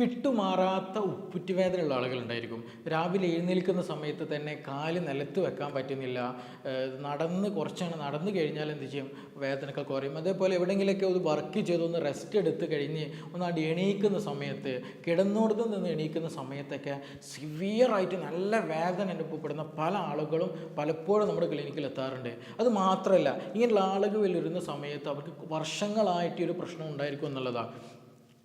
വിട്ടുമാറാത്ത ഉപ്പുറ്റുവേദനയുള്ള ആളുകളുണ്ടായിരിക്കും. രാവിലെ എഴുന്നേൽക്കുന്ന സമയത്ത് തന്നെ കാൽ നിലത്ത് വെക്കാൻ പറ്റുന്നില്ല. നടന്ന് കുറച്ചാണ് നടന്നു കഴിഞ്ഞാൽ എന്ത് ചെയ്യും? വേദനയൊക്കെ കുറയും. അതേപോലെ എവിടെയെങ്കിലുമൊക്കെ ഒരു വർക്ക് ചെയ്ത് ഒന്ന് റെസ്റ്റ് എടുത്ത് കഴിഞ്ഞ് ഒന്നാണ്ട് എണീക്കുന്ന സമയത്ത് കിടന്നോടത്ത് നിന്ന് എണീക്കുന്ന സമയത്തൊക്കെ സിവിയറായിട്ട് നല്ല വേദന അനുഭവപ്പെടുന്ന പല ആളുകളും പലപ്പോഴും നമ്മുടെ ക്ലിനിക്കിൽ എത്താറുണ്ട്. അത് മാത്രമല്ല ഇങ്ങനെയുള്ള ആളുകൾ വരുന്ന സമയത്ത് അവർക്ക് വർഷങ്ങളായിട്ട് ഒരു പ്രശ്നം ഉണ്ടായിരിക്കും എന്നുള്ളതാണ്.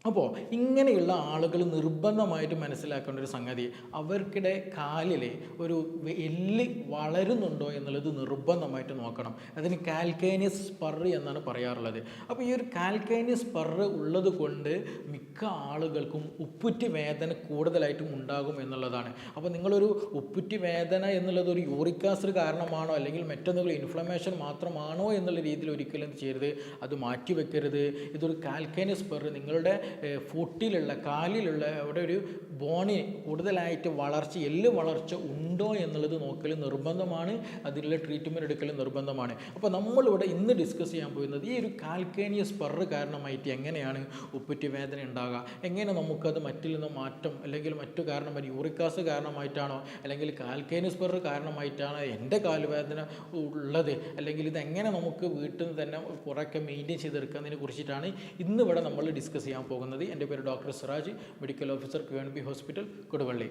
അപ്പോൾ ഇങ്ങനെയുള്ള ആളുകൾ നിർബന്ധമായിട്ട് മനസ്സിലാക്കേണ്ട ഒരു സംഗതി അവർക്കിടെ കാലിലെ ഒരു എല്ല് വളരുന്നുണ്ടോ എന്നുള്ളത് നിർബന്ധമായിട്ട് നോക്കണം. അതിന് കാൽക്കേനിയസ് സ്പറ് എന്നാണ് പറയാറുള്ളത്. അപ്പോൾ ഈ ഒരു കാൽക്കേനിയസ് സ്പറ് ഉള്ളത് കൊണ്ട് മിക്ക ആളുകൾക്കും ഉപ്പുറ്റി വേദന കൂടുതലായിട്ടും ഉണ്ടാകും എന്നുള്ളതാണ്. അപ്പോൾ നിങ്ങളൊരു ഉപ്പുറ്റി വേദന എന്നുള്ളത് ഒരു യൂറിക് ആസിഡ് കാരണമാണോ അല്ലെങ്കിൽ മറ്റൊന്നുകൾ ഇൻഫ്ലമേഷൻ മാത്രമാണോ എന്നുള്ള രീതിയിൽ ഒരിക്കലും ചെയ്യരുത്. അത് മാറ്റി വെക്കരുത് ഇതൊരു കാൽക്കേനിയസ് സ്പെറ് നിങ്ങളുടെ ഫുട്ടിലുള്ള കാലിലുള്ള അവിടെ ഒരു ബോണി കൂടുതലായിട്ട് വളർച്ച എല്ല് വളർച്ച ഉണ്ടോ എന്നുള്ളത് നോക്കൽ നിർബന്ധമാണ്. അതിലുള്ള ട്രീറ്റ്മെന്റ് എടുക്കൽ നിർബന്ധമാണ്. അപ്പോൾ നമ്മളിവിടെ ഇന്ന് ഡിസ്കസ് ചെയ്യാൻ പോകുന്നത് ഈ ഒരു കാൽക്കേനിയ സ്പെറ് കാരണമായിട്ട് എങ്ങനെയാണ് ഉപ്പുറ്റി വേദന ഉണ്ടാകുക എങ്ങനെ നമുക്കത് മറ്റിൽ നിന്ന് മാറ്റം അല്ലെങ്കിൽ മറ്റു കാരണം യൂറിക് യൂറിക്കാസ് കാരണമായിട്ടാണോ? അല്ലെങ്കിൽ കാൽക്കേനിയ സ്പെറ് കാരണമായിട്ടാണോ എന്റെ കാലുവേദന ഉള്ളത്? അല്ലെങ്കിൽ ഇതെങ്ങനെ നമുക്ക് വീട്ടിൽ നിന്ന് തന്നെ കുറേയൊക്കെ മെയിന്റെയിൻ ചെയ്തെടുക്കുന്നതിനെ കുറിച്ചിട്ടാണ് ഇന്നിവിടെ നമ്മൾ ഡിസ്കസ് ചെയ്യാൻ പോകുന്നത്. എന്റെ പേര് doctor Siraj. Medical officer Q N B hospital Koduvally.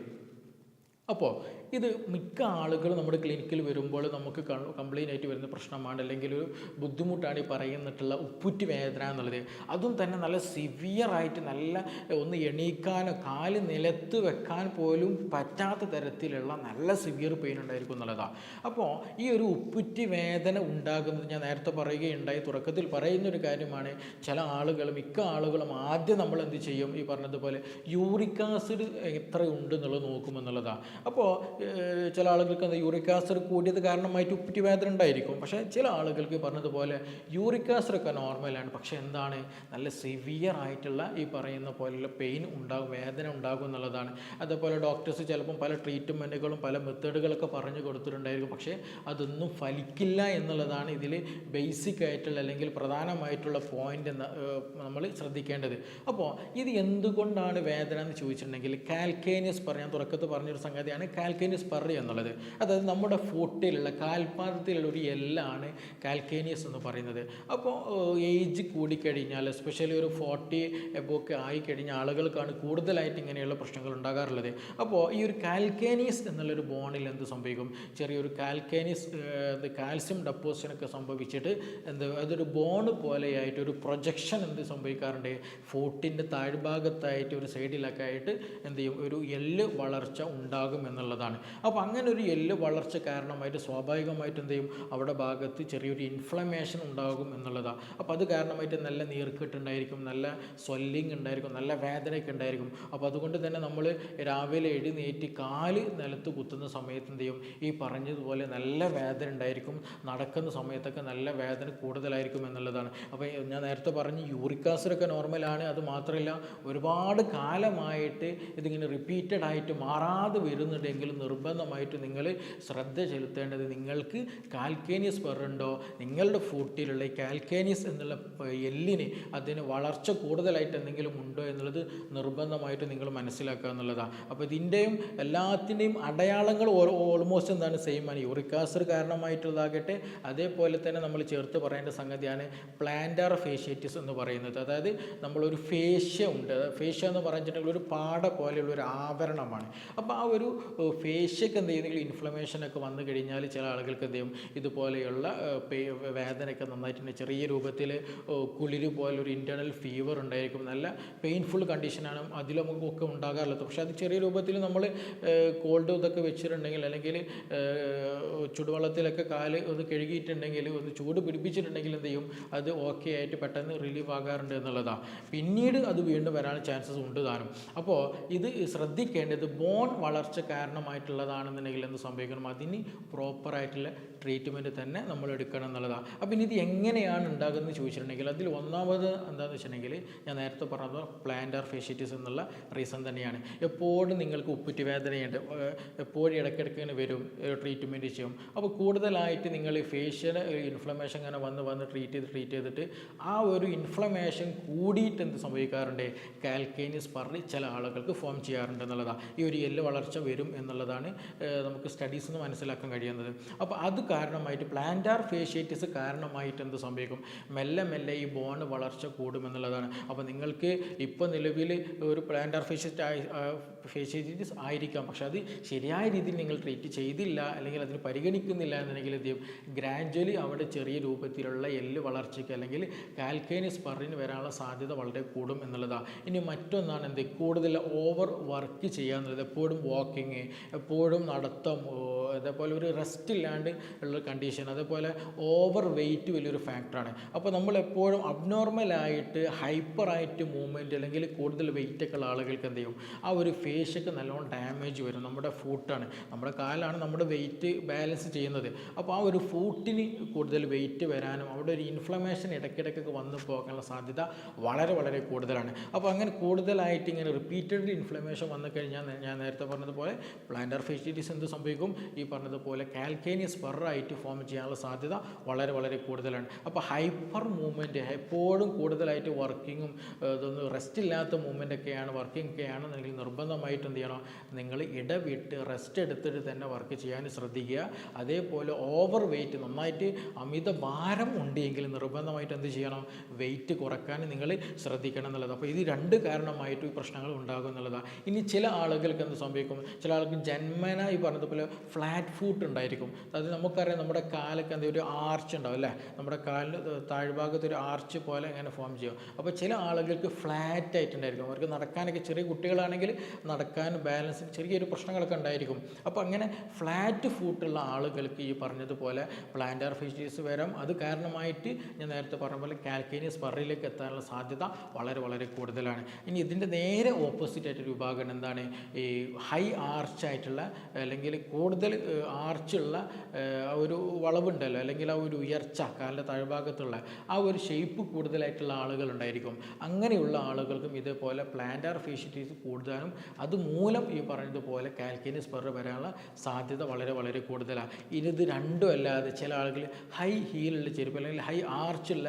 അപ്പോൾ ഇത് മിക്ക ആളുകൾ നമ്മുടെ ക്ലിനിക്കിൽ വരുമ്പോൾ നമുക്ക് കംപ്ലൈന്റ് ആയിട്ട് വരുന്ന പ്രശ്നമാണ്. അല്ലെങ്കിൽ ഒരു ബുദ്ധിമുട്ടാണ് ഈ പറയുന്നിട്ടുള്ള ഉപ്പുറ്റി വേദന എന്നുള്ളത്. അതും തന്നെ നല്ല സിവിയറായിട്ട് നല്ല ഒന്ന് എണീക്കാനോ കാൽ നിലത്ത് വെക്കാൻ പോലും പറ്റാത്ത തരത്തിലുള്ള നല്ല സിവിയർ പെയിൻ ഉണ്ടായിരിക്കും എന്നുള്ളതാണ് അപ്പോൾ ഈ ഒരു ഉപ്പുറ്റി വേദന ഉണ്ടാകുന്നത് ഞാൻ നേരത്തെ പറയുകയുണ്ടായി. തുടക്കത്തിൽ പറയുന്നൊരു കാര്യമാണ് ചില ആളുകൾ മിക്ക ആളുകളും ആദ്യം നമ്മൾ എന്ത് ചെയ്യും? ഈ പറഞ്ഞതുപോലെ യൂറിക് ആസിഡ് എത്ര ഉണ്ട് എന്നുള്ളത് നോക്കുമെന്നുള്ളതാണ് അപ്പോൾ ചില ആളുകൾക്ക് എന്താ യൂറിക് ആസിഡ് കൂടിയത് കാരണമായിട്ട് ഉപ്പിറ്റി വേദന ഉണ്ടായിരിക്കും. പക്ഷേ ചില ആളുകൾക്ക് പറഞ്ഞതുപോലെ യൂറിക് ആസിഡ് ഒക്കെ നോർമലാണ് പക്ഷേ എന്താണ് നല്ല സിവിയർ ആയിട്ടുള്ള ഈ പറയുന്ന പോലെയുള്ള പെയിൻ ഉണ്ടാകും വേദന ഉണ്ടാകും എന്നുള്ളതാണ്. അതേപോലെ ഡോക്ടേഴ്സ് ചിലപ്പം പല ട്രീറ്റ്മെന്റുകളും പല മെത്തേഡുകളൊക്കെ പറഞ്ഞു കൊടുത്തിട്ടുണ്ടായിരിക്കും. പക്ഷേ അതൊന്നും ഫലിക്കില്ല എന്നുള്ളതാണ് ഇതിൽ ബേസിക് ആയിട്ടുള്ള അല്ലെങ്കിൽ പ്രധാനമായിട്ടുള്ള പോയിന്റ് നമ്മൾ ശ്രദ്ധിക്കേണ്ടത്. അപ്പോൾ ഇത് എന്തുകൊണ്ടാണ് വേദന എന്ന് ചോദിച്ചിട്ടുണ്ടെങ്കിൽ കാൽക്കേനിയസ് പറയാൻ തുടക്കത്ത് പറഞ്ഞൊരു സംഗതിയാണ് കാൽക്കേനിയസ് പറ എന്നുള്ളത്. അതായത് നമ്മുടെ ഫുട്ടിലുള്ള കാൽപാദത്തിലുള്ള ഒരു എല്ലാണ് കാൽക്കേനിയസ് എന്ന് പറയുന്നത്. അപ്പോൾ ഏജ് കൂടിക്കഴിഞ്ഞാൽ എസ്പെഷ്യലി ഒരു ഫോർട്ടി എബോക്കെ ആയിക്കഴിഞ്ഞ ആളുകൾക്കാണ് കൂടുതലായിട്ട് ഇങ്ങനെയുള്ള പ്രശ്നങ്ങൾ ഉണ്ടാകാറുള്ളത്. അപ്പോൾ ഈ ഒരു കാൽക്കേനിയസ് എന്നുള്ളൊരു ബോണിൽ എന്ത് സംഭവിക്കും? ചെറിയൊരു കാൽക്കേനിയസ് ഇത് കാൽസ്യം ഡെപ്പോസിഷനൊക്കെ സംഭവിച്ചിട്ട് എന്ത് അതൊരു ബോണ് പോലെയായിട്ട് ഒരു പ്രൊജക്ഷൻ എന്ത് സംഭവിക്കാറുണ്ട്? ഫോർട്ടിന്റെ താഴ്ഭാഗത്തായിട്ട് ഒരു സൈഡിലൊക്കെ ആയിട്ട് എന്ത് ചെയ്യും? ഒരു എല്ല് വളർച്ച ഉണ്ടാകും എന്നുള്ളതാണ്. അപ്പോൾ അങ്ങനെ ഒരു എല്ല് വളർച്ച കാരണമായിട്ട് സ്വാഭാവികമായിട്ട് എന്ത് ചെയ്യും? അവിടെ ഭാഗത്ത് ചെറിയൊരു ഇൻഫ്ലമേഷൻ ഉണ്ടാകും എന്നുള്ളതാണ് അപ്പോൾ അത് കാരണമായിട്ട് നല്ല നീർക്കെട്ടുണ്ടായിരിക്കും നല്ല സ്വല്ലിങ് ഉണ്ടായിരിക്കും നല്ല വേദനയൊക്കെ ഉണ്ടായിരിക്കും. അപ്പോൾ അതുകൊണ്ട് തന്നെ നമ്മൾ രാവിലെ എഴുന്നേറ്റ് കാൽ നിലത്ത് കുത്തുന്ന സമയത്ത് എന്ത് ചെയ്യും? ഈ പറഞ്ഞതുപോലെ നല്ല വേദന ഉണ്ടായിരിക്കും. നടക്കുന്ന സമയത്തൊക്കെ നല്ല വേദന കൂടുതലായിരിക്കും എന്നുള്ളതാണ്. അപ്പോൾ ഞാൻ നേരത്തെ പറഞ്ഞു യൂറിക് ആസിഡൊക്കെ നോർമലാണ്. അത് മാത്രമല്ല ഒരുപാട് കാലമായിട്ട് ഇതിങ്ങനെ റിപ്പീറ്റഡ് ആയിട്ട് മാറാതെ വരുന്നുണ്ടെങ്കിൽ നിർബന്ധമായിട്ട് നിങ്ങൾ ശ്രദ്ധ ചെലുത്തേണ്ടത് നിങ്ങൾക്ക് കാൽക്കേനിയസ് പെറുണ്ടോ നിങ്ങളുടെ ഫുട്ടിലുള്ള ഈ കാൽക്കേനിയസ് എന്നുള്ള എല്ലിന് അതിന് വളർച്ച കൂടുതലായിട്ട് എന്തെങ്കിലും ഉണ്ടോ എന്നുള്ളത് നിർബന്ധമായിട്ട് നിങ്ങൾ മനസ്സിലാക്കുക എന്നുള്ളതാണ് അപ്പോൾ ഇതിന്റെയും എല്ലാത്തിന്റെയും അടയാളങ്ങൾ ഓൾമോസ്റ്റ് എന്താണ് സെയിം ആണ് യൂറിക് ആസിഡ് കാരണമായിട്ടുള്ളതാകട്ടെ അതേപോലെ തന്നെ നമ്മൾ ചേർത്ത് പറയേണ്ട സംഗതിയാണ് പ്ലാന്റാർ ഫേഷ്യേറ്റിസ് എന്ന് പറയുന്നത്. അതായത് നമ്മളൊരു ഫേഷ്യ ഉണ്ട്. ഫേഷ്യ എന്ന് പറഞ്ഞിട്ടുണ്ടെങ്കിൽ ഒരു പാട പോലെയുള്ള ഒരു ആവരണമാണ്. അപ്പോൾ ആ ഒരു ഫേഷ്യക്ക് എന്ത് ചെയ്യുന്നെങ്കിൽ ഇൻഫ്ലമേഷൻ ഒക്കെ വന്നു കഴിഞ്ഞാൽ ചില ആളുകൾക്ക് എന്ത് ചെയ്യും? ഇതുപോലെയുള്ള വേദനയൊക്കെ നന്നായിട്ടുണ്ട് ചെറിയ രൂപത്തിൽ കുളിര് പോലൊരു ഇന്റേർണൽ ഫീവർ ഉണ്ടായിരിക്കും. നല്ല പെയിൻഫുൾ കണ്ടീഷനാണ് അതിലും ഒക്കെ ഉണ്ടാകാറുള്ളത്. പക്ഷേ അത് ചെറിയ രൂപത്തിൽ നമ്മൾ കോൾഡ് ഇതൊക്കെ വെച്ചിട്ടുണ്ടെങ്കിൽ അല്ലെങ്കിൽ ചുടുവെള്ളത്തിലൊക്കെ കാൽ ഒന്ന് കഴുകിയിട്ടുണ്ടെങ്കിൽ ഒന്ന് ചൂട് പിടിപ്പിച്ചിട്ടുണ്ടെങ്കിൽ എന്ത് ചെയ്യും? അത് ഓക്കെ ആയിട്ട് പെട്ടെന്ന് റിലീവ് ആകാറുണ്ട് എന്നുള്ളതാണ് പിന്നീട് അത് വീണ്ടും വരാൻ ചാൻസസ് ഉണ്ട് താനും. അപ്പോൾ ഇത് ശ്രദ്ധിക്കേണ്ടത് ബോൺ വളർച്ച കാരണമായിട്ടുള്ളതാണെന്നുണ്ടെങ്കിൽ എന്ത് സംഭവിക്കണം? അതിന് പ്രോപ്പറായിട്ടുള്ള ട്രീറ്റ്മെന്റ് തന്നെ നമ്മൾ എടുക്കണം എന്നുള്ളതാണ്. അപ്പം ഇനി ഇത് എങ്ങനെയാണ് ഉണ്ടാകുന്നത് ചോദിച്ചിട്ടുണ്ടെങ്കിൽ അതിൽ ഒന്നാമത് എന്താണെന്ന് വെച്ചിട്ടുണ്ടെങ്കിൽ ഞാൻ നേരത്തെ പറഞ്ഞത് പ്ലാന്റർ ഫെഷിറ്റിസ് എന്നുള്ള റീസൺ തന്നെയാണ്. എപ്പോഴും നിങ്ങൾക്ക് ഉപ്പുറ്റി വേദനയുണ്ട് എപ്പോഴും ഇടയ്ക്കിടയ്ക്ക് ഇങ്ങനെ വരും ട്രീറ്റ്മെന്റ് ചെയ്യും. അപ്പോൾ കൂടുതലായിട്ട് നിങ്ങൾ ഫേഷ്യൽ ഇൻഫ്ലമേഷൻ ഇങ്ങനെ വന്ന് വന്ന് ട്രീറ്റ് ചെയ്ത് ട്രീറ്റ് ചെയ്തിട്ട് ആ ഒരു ഇൻഫ്ലമേഷൻ കൂടിയിട്ട് എന്ത് സംഭവിക്കാറുണ്ട്? കാൽക്കേനിയസ് പറഞ്ഞ് ചില ആളുകൾക്ക് ഫോം ചെയ്യാറുണ്ട് എന്നുള്ളതാണ്. ഈ ഒരു എല്ല് വളർച്ച വരും എന്നുള്ളതാണ് നമുക്ക് സ്റ്റഡീസ് നിന്ന് മനസ്സിലാക്കാൻ കഴിയുന്നത്. അപ്പോൾ അത് കാരണമായിട്ട് പ്ലാന്റാർ ഫേഷ്യേറ്റിസ് കാരണമായിട്ട് എന്ത് സംഭവിക്കും? മെല്ലെ മെല്ലെ ഈ ബോൺ വളർച്ച കൂടുമെന്നുള്ളതാണ്. അപ്പോൾ നിങ്ങൾക്ക് ഇപ്പോൾ നിലവിൽ ഒരു പ്ലാന്റാർ ഫേഷ്യറ്റ് ഫേഷ്യേറ്റിസ് ആയിരിക്കാം. പക്ഷെ അത് ശരിയായ രീതിയിൽ നിങ്ങൾ ട്രീറ്റ് ചെയ്തില്ല അല്ലെങ്കിൽ അതിന് പരിഗണിക്കുന്നില്ല എന്നുണ്ടെങ്കിൽ എന്ത് ചെയ്യും? ഗ്രാജ്വലി അവിടെ ചെറിയ രൂപത്തിലുള്ള എല്ല് വളർച്ചയ്ക്ക് അല്ലെങ്കിൽ കാൽക്കേനിസ് പറിന് വരാനുള്ള സാധ്യത വളരെ കൂടും എന്നുള്ളതാണ് ഇനി മറ്റൊന്നാണ് എന്ത്? കൂടുതൽ ഓവർ വർക്ക് ചെയ്യാന്നുള്ളത്. എപ്പോഴും വാക്കിങ് എപ്പോഴും നടത്തം അതേപോലെ ഒരു റെസ്റ്റ് ഇല്ലാണ്ട് ഉള്ള കണ്ടീഷൻ അതേപോലെ ഓവർ വെയിറ്റ് വലിയൊരു ഫാക്ടറാണ് അപ്പോൾ നമ്മൾ എപ്പോഴും അബ്നോർമലായിട്ട് ഹൈപ്പറായിട്ട് മൂവ്മെന്റ് അല്ലെങ്കിൽ കൂടുതൽ വെയിറ്റൊക്കെ ഉള്ള ആളുകൾക്ക് എന്ത് ചെയ്യും? ആ ഒരു ഫേസൊക്കെ നല്ലോണം ഡാമേജ് വരും. നമ്മുടെ ഫൂട്ടാണ് നമ്മുടെ കാലാണ് നമ്മുടെ വെയിറ്റ് ബാലൻസ് ചെയ്യുന്നത്. അപ്പോൾ ആ ഒരു ഫൂട്ടിന് കൂടുതൽ വെയിറ്റ് വരാനും അവിടെ ഒരു ഇൻഫ്ലമേഷൻ ഇടയ്ക്കിടയ്ക്കൊക്കെ വന്നു പോകാനുള്ള സാധ്യത വളരെ വളരെ കൂടുതലാണ്. അപ്പോൾ അങ്ങനെ കൂടുതലായിട്ട് ഇങ്ങനെ റിപ്പീറ്റഡ് ഇൻഫ്ലമേഷൻ വന്നു കഴിഞ്ഞാൽ ഞാൻ നേരത്തെ പറഞ്ഞതുപോലെ പ്ലാന്റർ ഫെസിലിറ്റീസ് എന്ത് സംഭവിക്കും? ഈ പറഞ്ഞതുപോലെ കാൽക്കേനിയസ് പെറായിട്ട് ഫോം ചെയ്യാനുള്ള സാധ്യത വളരെ വളരെ കൂടുതലാണ്. അപ്പോൾ ഹൈപ്പർ മൂവ്മെന്റ് എപ്പോഴും കൂടുതലായിട്ട് വർക്കിങ്ങും ഇതൊന്നും റെസ്റ്റ് ഇല്ലാത്ത മൂവ്മെന്റ് ഒക്കെയാണ് വർക്കിംഗ് ഒക്കെയാണ് നിങ്ങൾ നിർബന്ധമായിട്ട് എന്ത് ചെയ്യണം? നിങ്ങൾ ഇടവിട്ട് റെസ്റ്റ് എടുത്തിട്ട് തന്നെ വർക്ക് ചെയ്യാൻ ശ്രദ്ധിക്കുക. അതേപോലെ ഓവർ വെയിറ്റ് നന്നായിട്ട് അമിത ഭാരം ഉണ്ടെങ്കിൽ നിർബന്ധമായിട്ട് എന്ത് ചെയ്യണം? വെയിറ്റ് കുറയ്ക്കാൻ നിങ്ങൾ ശ്രദ്ധിക്കണം എന്നുള്ളത് അപ്പോൾ ഇത് രണ്ട് കാരണമായിട്ട് ഈ പ്രശ്നങ്ങൾ ഉണ്ടാകും എന്നുള്ളതാണ്. ഇനി ചില ആളുകൾക്ക് എന്ത് സംഭവിക്കും? ചില ആൾക്ക് ജന്മന ഈ പറഞ്ഞതുപോലെ ഫ്ലാറ്റ് ഫൂട്ട് ഉണ്ടായിരിക്കും. അത് നമുക്കറിയാം നമ്മുടെ കാലൊക്കെ എന്താ ഒരു ആർച്ച് ഉണ്ടാവും അല്ലേ? നമ്മുടെ കാലിന് താഴ്ഭാഗത്ത് ഒരു ആർച്ച് പോലെ ഇങ്ങനെ ഫോം ചെയ്യും. അപ്പോൾ ചില ആളുകൾക്ക് ഫ്ലാറ്റ് ആയിട്ടുണ്ടായിരിക്കും. അവർക്ക് നടക്കാനൊക്കെ ചെറിയ കുട്ടികളാണെങ്കിൽ നടക്കാൻ ബാലൻസ് ചെറിയൊരു പ്രശ്നങ്ങളൊക്കെ ഉണ്ടായിരിക്കും. അപ്പോൾ അങ്ങനെ ഫ്ലാറ്റ് ഫൂട്ടുള്ള ആളുകൾക്ക് ഈ പറഞ്ഞതുപോലെ പ്ലാന്റാർ ഫിഷീസ് വരാം. അത് കാരണമായിട്ട് ഞാൻ നേരത്തെ പറഞ്ഞ പോലെ കാൽക്കേനിയസ് പറയിലേക്ക് എത്താനുള്ള സാധ്യത വളരെ വളരെ കൂടുതലാണ്. ഇനി ഇതിന്റെ നേരെ ഓപ്പോസിറ്റ് ആയിട്ടൊരു വിഭാഗം എന്താണ്? ഈ ഹൈ ആർച്ച് ആയിട്ടുള്ള അല്ലെങ്കിൽ കൂടുതൽ ആർച്ചുള്ള ഒരു വളവുണ്ടല്ലോ അല്ലെങ്കിൽ ആ ഒരു ഉയർച്ച കാലിന്റെ താഴ്ഭാഗത്തുള്ള ആ ഒരു ഷേപ്പ് കൂടുതലായിട്ടുള്ള ആളുകൾ ഉണ്ടായിരിക്കും അങ്ങനെയുള്ള ആളുകൾക്കും ഇതേപോലെ പ്ലാന്റാർ ഫേഷ്യറ്റീസ് കൂടുതലും അതുമൂലം ഈ പറഞ്ഞതുപോലെ കാൽക്കേനിയസ് പെർ വരാനുള്ള സാധ്യത വളരെ വളരെ കൂടുതലാണ് ഇനി ഇത് രണ്ടും അല്ലാതെ ചില ആളുകൾ ഹൈ ഹീലുള്ള ചെരുപ്പ് അല്ലെങ്കിൽ ഹൈ ആർച്ചുള്ള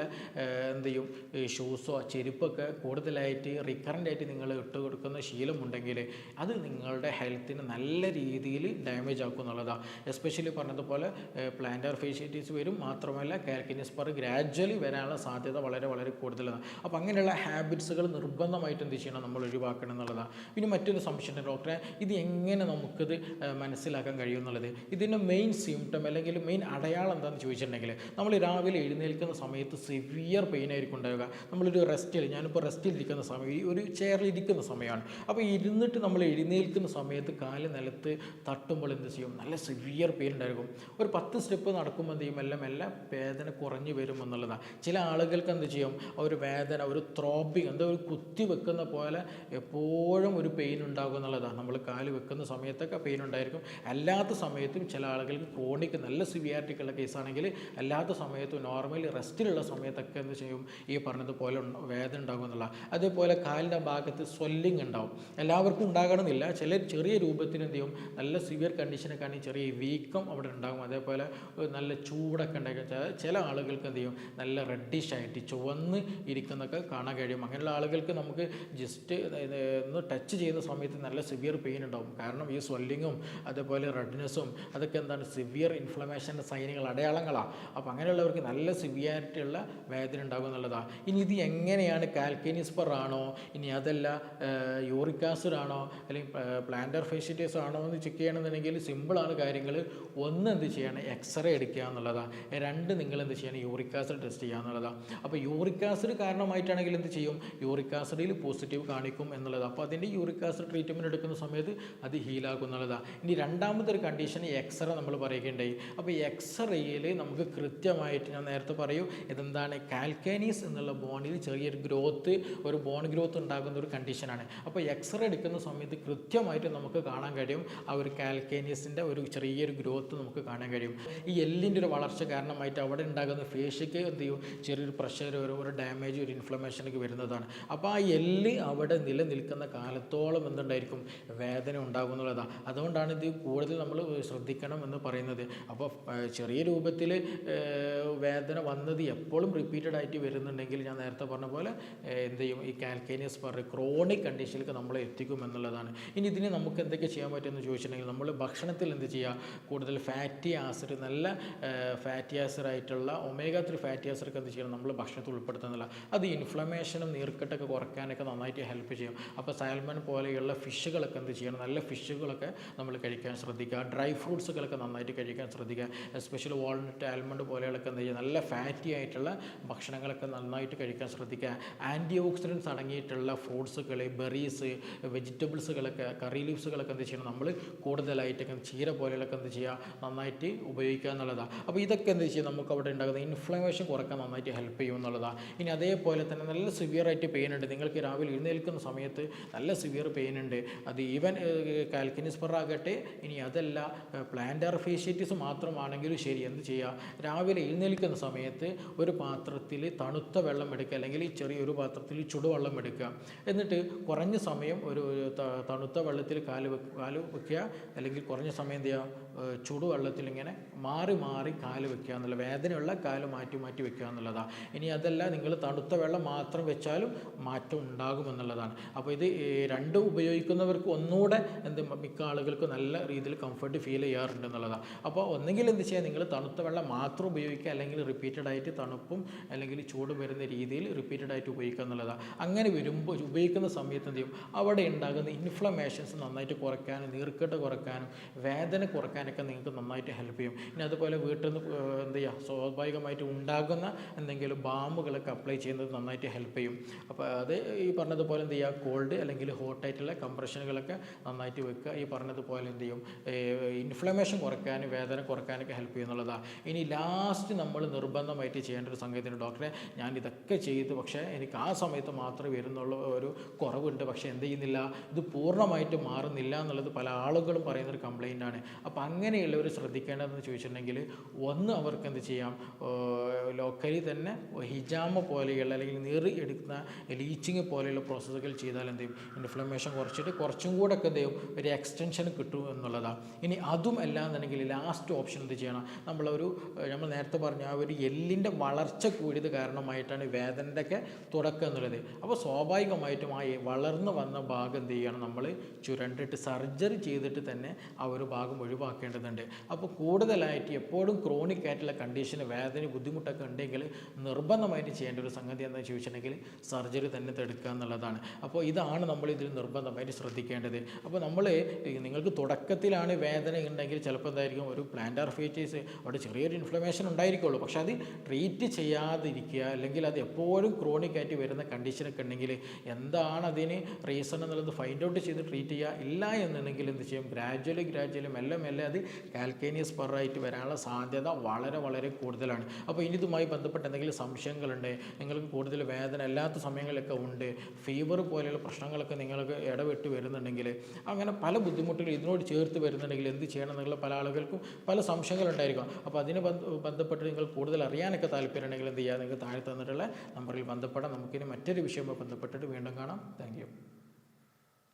എന്ത് ചെയ്യും ഷൂസോ ചെരുപ്പൊക്കെ കൂടുതലായിട്ട് റിക്കറന്റ് ആയിട്ട് നിങ്ങൾ ഇട്ട് കൊടുക്കുന്ന ശീലമുണ്ടെങ്കിൽ അത് നിങ്ങളുടെ ഹെൽത്തിന് നല്ല രീതിയിൽ ഡാമേജ് ആക്കും എന്നുള്ളതാണ് എസ്പെഷ്യലി പറഞ്ഞതുപോലെ പ്ലാന്റാർ ഫേഷ്യറ്റീസ് വരും. മാത്രമല്ല കാൽക്കിനിയസ് പെർ ഗ്രാജ്വലി വരാനുള്ള സാധ്യത വളരെ വളരെ കൂടുതലാണ്. അപ്പോൾ അങ്ങനെയുള്ള ഹാബിറ്റ്സുകൾ നിർബന്ധമായിട്ട് എന്ത് ചെയ്യണം? നമ്മൾ ഒഴിവാക്കണം എന്നുള്ളതാണ് പിന്നെ മറ്റൊരു സംശയം ഡോക്ടറെ ഇത് എങ്ങനെ നമുക്കിത് മനസ്സിലാക്കാൻ കഴിയും എന്നുള്ളത്? ഇതിന്റെ മെയിൻ സിംറ്റം അല്ലെങ്കിൽ മെയിൻ അടയാളം എന്താണെന്ന് ചോദിച്ചിട്ടുണ്ടെങ്കിൽ നമ്മൾ രാവിലെ എഴുന്നേൽക്കുന്ന സമയത്ത് സിവിയർ പെയിൻ ആയിരിക്കും ഉണ്ടാവുക. നമ്മളൊരു റെസ്റ്റിൽ ഞാനിപ്പോൾ റെസ്റ്റിൽ ഇരിക്കുന്ന സമയം ഈ ഒരു ചെയറിൽ ഇരിക്കുന്ന സമയമാണ്. അപ്പോൾ ഇരുന്നിട്ട് നമ്മൾ എഴുന്നേൽക്കുന്ന സമയത്ത് കാൽ നിലത്ത് തട്ടുമ്പോൾ എന്ത് ചെയ്യും? നല്ല സിവിയർ പെയിൻ ഉണ്ടായിരിക്കും. ഒരു പത്ത് സ്റ്റെപ്പ് നടക്കുമ്പോൾ എന്ത് ചെയ്യും? എല്ലാം മെല്ലെ വേദന കുറഞ്ഞു വരും എന്നുള്ളതാണ്. ചില ആളുകൾക്ക് എന്ത് ചെയ്യും? ഒരു വേദന ഒരു ത്രോബിങ് എന്തോ ഒരു കുത്തി വെക്കുന്ന പോലെ എപ്പോഴും ഒരു പെയിൻ ഉണ്ടാകും എന്നുള്ളതാണ്. നമ്മൾ കാൽ വെക്കുന്ന സമയത്തൊക്കെ പെയിൻ ഉണ്ടായിരിക്കും. അല്ലാത്ത സമയത്തും ചില ആളുകൾക്ക് ക്രോണിക് നല്ല സിവിയാരിറ്റി ഉള്ള കേസാണെങ്കിൽ അല്ലാത്ത സമയത്തും നോർമലി റെസ്റ്റിലുള്ള സമയത്തൊക്കെ എന്ത് ചെയ്യും? ഈ പറഞ്ഞതുപോലെ വേദന ഉണ്ടാകും എന്നുള്ള അതേപോലെ കാലിന്റെ ഭാഗത്ത് സ്വെല്ലിങ് ഉണ്ടാവും. എല്ലാവർക്കും ഉണ്ടാകണമെന്നില്ല. ചില ചെറിയ രൂപത്തിന് എന്ത് ചെയ്യും? നല്ല സിവിയർ കണ്ടീഷനൊക്കെ ആണെങ്കിൽ ചെറിയ വീക്കം അവിടെ ഉണ്ടാകും. അതേപോലെ നല്ല ചൂടൊക്കെ ഉണ്ടാക്കി ചില- ആളുകൾക്ക് എന്ത് ചെയ്യും? നല്ല റെഡിഷ് ആയിട്ട് ചുവന്ന് ഇരിക്കുന്നൊക്കെ കാണാൻ കഴിയും. അങ്ങനെയുള്ള ആളുകൾക്ക് നമുക്ക് ജസ്റ്റ് ഒന്ന് ടച്ച് ചെയ്യുന്ന സമയത്ത് നല്ല സിവിയർ പെയിൻ ഉണ്ടാവും. കാരണം ഈ സ്വെല്ലിങ്ങും അതേപോലെ റെഡ്നെസ്സും അതൊക്കെ എന്താണ്? സിവിയർ ഇൻഫ്ലമേഷന്റെ സൈനുകൾ അടയാളങ്ങളാണ് അപ്പോൾ അങ്ങനെയുള്ളവർക്ക് നല്ല സിവിയാരിറ്റി ഉള്ള വേദന ഉണ്ടാകും എന്നുള്ളതാണ് ഇനി ഇത് എങ്ങനെയാണ്? കാൽക്കേനിയസ് പെർ ആണോ? ഇനി അതല്ല യൂറിക് ആസിഡ് ആണോ? അല്ലെങ്കിൽ പ്ലാന്റർ ഫെസിറ്റീസ് ആണോ എന്ന് ചെക്ക് ചെയ്യണമെന്നുണ്ടെങ്കിൽ സിമ്പിളാണ് കാര്യങ്ങൾ ഒന്ന് എന്ത് ചെയ്യണം? എക്സ്റേ എടുക്കുക എന്നുള്ളതാണ് രണ്ട് നിങ്ങൾ എന്ത് ചെയ്യണം? യൂറിക് ആസിഡ് ടെസ്റ്റ് ചെയ്യുക എന്നുള്ളതാണ് അപ്പോൾ യൂറിക് ആസിഡ് കാരണമായിട്ടാണെങ്കിൽ എന്ത് ചെയ്യും? യൂറിക് ആസിഡിൽ പോസിറ്റീവ് കാണിക്കും എന്നുള്ളത്. അപ്പോൾ അതിന്റെ യൂറിക് ആസിഡ് ട്രീറ്റ്മെന്റ് എടുക്കുന്ന സമയത്ത് അത് ഹീലാക്കും എന്നുള്ളതാണ് ഇനി രണ്ടാമത്തെ ഒരു കണ്ടീഷൻ എക്സ്റേ നമ്മൾ പറയുകയുണ്ടായി. അപ്പോൾ എക്സ്റേയിൽ നമുക്ക് കൃത്യമായിട്ട് ഞാൻ നേരത്തെ പറയൂ ഇതെന്താണ്? കാൽക്കാനീസ് എന്നുള്ള ബോണിൽ ചെറിയൊരു ഗ്രോത്ത് ഒരു ബോൺ ഗ്രോത്ത് ഉണ്ടാകുന്ന ഒരു കണ്ടീഷനാണ് അപ്പോൾ എക്സ്റേ എടുക്കുന്ന സമയത്ത് കൃത്യമായിട്ട് നമുക്ക് കാണാൻ കഴിയും ആ ഒരു കാൽക്കാനീസിന്റെ ഒരു ചെറിയൊരു ഗ്രോത്ത് നമുക്ക് കാണാൻ കഴിയും. ഈ എല്ലിന്റെ ഒരു വളർച്ച കാരണമായിട്ട് അവിടെ ഉണ്ടാകുന്ന ഫേഷ്യക്ക് എന്ത് ചെയ്യും? ചെറിയൊരു പ്രഷർ ഒരു ഒരു ഡാമേജ് ഒരു ഇൻഫ്ലമേഷനൊക്കെ വരുന്നതാണ്. അപ്പോൾ ആ എല്ല് അവിടെ നിലനിൽക്കുന്ന കാലത്തോളം എന്തുണ്ടായിരിക്കും? വേദന ഉണ്ടാകുന്നുള്ളതാണ് അതുകൊണ്ടാണ് ഇത് കൂടുതൽ നമ്മൾ ശ്രദ്ധിക്കണം എന്ന് പറയുന്നത്. അപ്പോൾ ചെറിയ രൂപത്തിൽ വേദന വന്നത് എപ്പോഴും റിപ്പീറ്റഡ് ആയിട്ട് വരുന്നുണ്ടെങ്കിൽ ഞാൻ നേരത്തെ പറഞ്ഞ പോലെ എന്ത് ചെയ്യും? ഈ കാൽക്കേനിയസ് പറഞ്ഞ ക്രോണിക് കണ്ടീഷനിലേക്ക് നമ്മൾ എത്തിക്കും എന്നുള്ളതാണ്. ഇനി ഇതിന് നമുക്ക് എന്തൊക്കെ ചെയ്യാൻ പറ്റുമെന്ന് ചോദിച്ചിട്ടുണ്ടെങ്കിൽ നമ്മൾ ഭക്ഷണത്തിൽ എന്ത് ചെയ്യുക? കൂടുതൽ ഫാറ്റി ആസിഡ് നല്ല ഫാറ്റി ആസിഡ് ആയിട്ടുള്ള ഒമേഗ ത്രീ ഫാറ്റി ആസിഡൊക്കെ എന്ത് ചെയ്യണം? നമ്മൾ ഭക്ഷണത്തിൽ ഉൾപ്പെടുത്തുന്നില്ല. അത് ഇൻഫ്ലമേഷനും നീർക്കെട്ടൊക്കെ കുറയ്ക്കാനൊക്കെ നന്നായിട്ട് ഹെൽപ്പ് ചെയ്യും. അപ്പോൾ സാൽമൺ പോലെയുള്ള ഫിഷുകളൊക്കെ എന്ത് ചെയ്യണം? നല്ല ഫിഷുകളൊക്കെ നമ്മൾ കഴിക്കാൻ ശ്രദ്ധിക്കുക. ഡ്രൈ ഫ്രൂട്ട്സുകളൊക്കെ നന്നായിട്ട് കഴിക്കാൻ ശ്രദ്ധിക്കുക. എസ്പെഷ്യലി വാൾനട്ട് ആൽമണ്ട് പോലെയുള്ളൊക്കെ എന്ത് ചെയ്യുക നല്ല ഫാറ്റി ആയിട്ടുള്ള ഭക്ഷണങ്ങളൊക്കെ നന്നായിട്ട് കഴിക്കാൻ ശ്രദ്ധിക്കുക. ആന്റി ഓക്സിഡൻസ് അടങ്ങിയിട്ടുള്ള ഫ്രൂട്ട്സുകൾ ബെറീസ് വെജിറ്റബിൾസുകളൊക്കെ കറി ലീവ്സുകളൊക്കെ എന്ത് ചെയ്യണം? നമ്മൾ കൂടുതലായിട്ടൊക്കെ ചീര പോലെയുള്ളൊക്കെ എന്ത് ചെയ്യുക? നന്നായിട്ട് ഉപയോഗിക്കുക എന്നുള്ളതാണ് അപ്പോൾ ഇതൊക്കെ എന്താ ചെയ്യും? നമുക്ക് അവിടെ ഉണ്ടാകുന്ന ഇൻഫ്ലമേഷൻ കുറയ്ക്കാൻ നന്നായിട്ട് ഹെൽപ്പ് ചെയ്യും എന്നുള്ളതാണ് ഇനി അതേപോലെ തന്നെ നല്ല സിവിയറായിട്ട് പെയിൻ ഉണ്ട്. നിങ്ങൾക്ക് രാവിലെ എഴുന്നേൽക്കുന്ന സമയത്ത് നല്ല സിവിയർ പെയിൻ ഉണ്ട്. അത് ഈവൻ കാൽക്കിനിസ്പർ ആകട്ടെ. ഇനി അതല്ല പ്ലാന്റാർ ഫേഷ്യറ്റീസ് മാത്രമാണെങ്കിലും ശരി. എന്ത് ചെയ്യുക രാവിലെ എഴുന്നേൽക്കുന്ന സമയത്ത് ഒരു പാത്രത്തിൽ തണുത്ത വെള്ളം എടുക്കുക. അല്ലെങ്കിൽ ചെറിയൊരു പാത്രത്തിൽ ചുടുവെള്ളം എടുക്കുക. എന്നിട്ട് കുറഞ്ഞ സമയം ഒരു തണുത്ത വെള്ളത്തിൽ കാൽ കാൽ വെക്കുക. അല്ലെങ്കിൽ കുറഞ്ഞ സമയം എന്ത് ചെയ്യുക? ചുടുവെള്ളത്തിൽ ഇങ്ങനെ മാറി മാറി കാൽ വെക്കുക എന്നുള്ള വേദനയുള്ള കാൽ മാറ്റി മാറ്റി വെക്കുക എന്നുള്ളതാണ് ഇനി അതല്ല നിങ്ങൾ തണുത്ത വെള്ളം മാത്രം വെച്ചാലും മാറ്റം ഉണ്ടാകുമെന്നുള്ളതാണ് അപ്പോൾ ഇത് രണ്ടും ഉപയോഗിക്കുന്നവർക്ക് ഒന്നുകൂടെ എന്ത് മിക്ക ആളുകൾക്ക് നല്ല രീതിയിൽ കംഫർട്ട് ഫീൽ ചെയ്യാറുണ്ട് എന്നുള്ളതാണ് അപ്പോൾ ഒന്നെങ്കിൽ എന്ത് ചെയ്യുക നിങ്ങൾ തണുത്ത വെള്ളം മാത്രം ഉപയോഗിക്കുക അല്ലെങ്കിൽ റിപ്പീറ്റഡ് ആയിട്ട് തണുപ്പും അല്ലെങ്കിൽ ചൂടും വരുന്ന രീതിയിൽ റിപ്പീറ്റഡ് ആയിട്ട് ഉപയോഗിക്കുക എന്നുള്ളതാണ് അങ്ങനെ വരുമ്പോൾ ഉപയോഗിക്കുന്ന സമയത്ത് എന്ത് ചെയ്യും? അവിടെ ഉണ്ടാകുന്ന ഇൻഫ്ലമേഷൻസ് നന്നായിട്ട് കുറയ്ക്കാനും നീർക്കെട്ട് കുറയ്ക്കാനും വേദന കുറയ്ക്കാനൊക്കെ നിങ്ങൾക്ക് നന്നായിട്ട് ഹെൽപ്പ് ചെയ്യും. ഇനി അതുപോലെ വീട്ടിൽ നിന്ന് എന്ത് ചെയ്യുക സ്വാഭാവികമായിട്ട് ഉണ്ടാകുന്ന എന്തെങ്കിലും ബാമുകളൊക്കെ അപ്ലൈ ചെയ്യുന്നത് നന്നായിട്ട് ഹെൽപ്പ് ചെയ്യും. അപ്പോൾ അത് ഈ പറഞ്ഞതുപോലെ എന്ത് ചെയ്യുക കോൾഡ് അല്ലെങ്കിൽ ഹോട്ടായിട്ടുള്ള കംപ്രഷനുകളൊക്കെ നന്നായിട്ട് വെക്കുക. ഈ പറഞ്ഞതുപോലെ എന്ത് ചെയ്യും ഇൻഫ്ലമേഷൻ കുറയ്ക്കാനും വേദന കുറയ്ക്കാനൊക്കെ ഹെൽപ്പ് ചെയ്യുന്നുള്ളതാണ് ഇനി ലാസ്റ്റ് നമ്മൾ നിർബന്ധമായിട്ട് ചെയ്യേണ്ട ഒരു സംഗതിയാണ് ഡോക്ടറെ ഞാൻ ഇതൊക്കെ ചെയ്തു പക്ഷേ എനിക്ക് ആ സമയത്ത് മാത്രമേ വരുന്നുള്ളൂ ഒരു കുറവുണ്ട്. പക്ഷേ എന്ത് ചെയ്യുന്നില്ല ഇത് പൂർണമായിട്ട് മാറുന്നില്ല എന്നുള്ളത് പല ആളുകളും പറയുന്നൊരു കംപ്ലൈന്റ് ആണ്. അപ്പോൾ അങ്ങനെയുള്ളവർ ശ്രദ്ധിക്കേണ്ടതെന്ന് ചോദിച്ചിട്ടുണ്ടെങ്കിൽ ഒന്ന് അവർക്ക് എന്ത് ചെയ്യാം ലോക്കലി തന്നെ ഹിജാമ പോലെയുള്ള അല്ലെങ്കിൽ നീറി എടുക്കുന്ന ലീച്ചിങ് പോലെയുള്ള പ്രോസസ്സുകൾ ചെയ്താൽ എന്ത് ചെയ്യും? ഇൻഫ്ലമേഷൻ കുറച്ചിട്ട് കുറച്ചും കൂടെ ഒക്കെ എന്ത് ചെയ്യും? ഒരു എക്സ്റ്റൻഷൻ കിട്ടും എന്നുള്ളതാണ് ഇനി അതും അല്ലാന്നുണ്ടെങ്കിൽ ലാസ്റ്റ് ഓപ്ഷൻ എന്ത് ചെയ്യണം? നമ്മളൊരു നമ്മൾ നേരത്തെ പറഞ്ഞ ആ ഒരു എല്ലിന്റെ വളർച്ച കൂടിയത് കാരണമായിട്ടാണ് വേദനയുടെ ഒക്കെ തുടക്കം എന്നുള്ളത്. അപ്പോൾ സ്വാഭാവികമായിട്ടും ആ വളർന്നു വന്ന ഭാഗം എന്ത് ചെയ്യണം? നമ്മൾ ചുരണ്ടിട്ട് സർജറി ചെയ്തിട്ട് തന്നെ ആ ഒരു ഭാഗം ഒഴിവാക്കേണ്ടതുണ്ട്. അപ്പോൾ കൂടുതലായിട്ട് എപ്പോഴും ക്രോണിക് ആയിട്ടുള്ള കണ്ടീഷന് വേദന ബുദ്ധിമുട്ടൊക്കെ ഉണ്ടെങ്കിൽ നിർബന്ധമായിട്ട് ചെയ്യേണ്ട ഒരു സംഗതി എന്താണെന്ന് ചോദിച്ചിട്ടുണ്ടെങ്കിൽ സർജറി തന്നെ തെടുക്കുക എന്നുള്ളതാണ്. അപ്പോൾ ഇതാണ് നമ്മൾ ഇതിൽ നിർബന്ധമായിട്ട് ശ്രദ്ധിക്കേണ്ടത്. അപ്പോൾ നമ്മൾ നിങ്ങൾക്ക് തുടക്കത്തിലാണ് വേദന ഉണ്ടെങ്കിൽ ചിലപ്പോൾ എന്തായിരിക്കും ഒരു പ്ലാന്റാർ ഫീറ്റേഴ്സ് അവിടെ ചെറിയൊരു ഇൻഫ്ലമേഷൻ ഉണ്ടായിരിക്കുള്ളൂ. പക്ഷേ അത് ട്രീറ്റ് ചെയ്യാതിരിക്കുക അല്ലെങ്കിൽ അത് എപ്പോഴും ക്രോണിക് ആയിട്ട് വരുന്ന കണ്ടീഷനൊക്കെ ഉണ്ടെങ്കിൽ എന്താണ് അതിന് റീസൺ എന്നുള്ളത് ഫൈൻഡ് ഔട്ട് ചെയ്ത് ട്രീറ്റ് ചെയ്യുക. ഇല്ല എന്നുണ്ടെങ്കിൽ എന്ത് ചെയ്യും? ഗ്രാജ്വലി ഗ്രാജ്വലി മെല്ലെ മെല്ലെ അത് കാൽക്കേനിയസ് പെറായിട്ട് വരാനുള്ള സാധ്യത വളരെ വളരെ കൂടുതലാണ്. അപ്പോൾ ഇനി ഇതുമായി ബന്ധപ്പെട്ട് എന്തെങ്കിലും സംശയങ്ങളുണ്ട് നിങ്ങൾക്ക് കൂടുതൽ വേദന അല്ലാത്ത സമയങ്ങളിലൊക്കെ ഉണ്ട് ഫീവർ പോലെയുള്ള പ്രശ്നങ്ങളൊക്കെ നിങ്ങൾക്ക് ഇടപെട്ട് വരുന്നുണ്ടെങ്കിൽ അങ്ങനെ പല ബുദ്ധിമുട്ടുകൾ ഇതിനോട് ചേർത്ത് വരുന്നുണ്ടെങ്കിൽ എന്ത് ചെയ്യണം എന്നുള്ള പല ആളുകൾക്കും പല സംശയങ്ങളുണ്ടായിരിക്കും. അപ്പോൾ അതിന് ബന്ധ ബന്ധപ്പെട്ട് നിങ്ങൾ കൂടുതൽ അറിയാനൊക്കെ താല്പര്യമുണ്ടെങ്കിൽ എന്ത് ചെയ്യുക? നിങ്ങൾക്ക് താഴെ തന്നിട്ടുള്ള നമ്പറിൽ ബന്ധപ്പെടാം. നമുക്കിനി മറ്റൊരു വിഷയവുമായി ബന്ധപ്പെട്ടിട്ട് വീണ്ടും കാണാം. താങ്ക്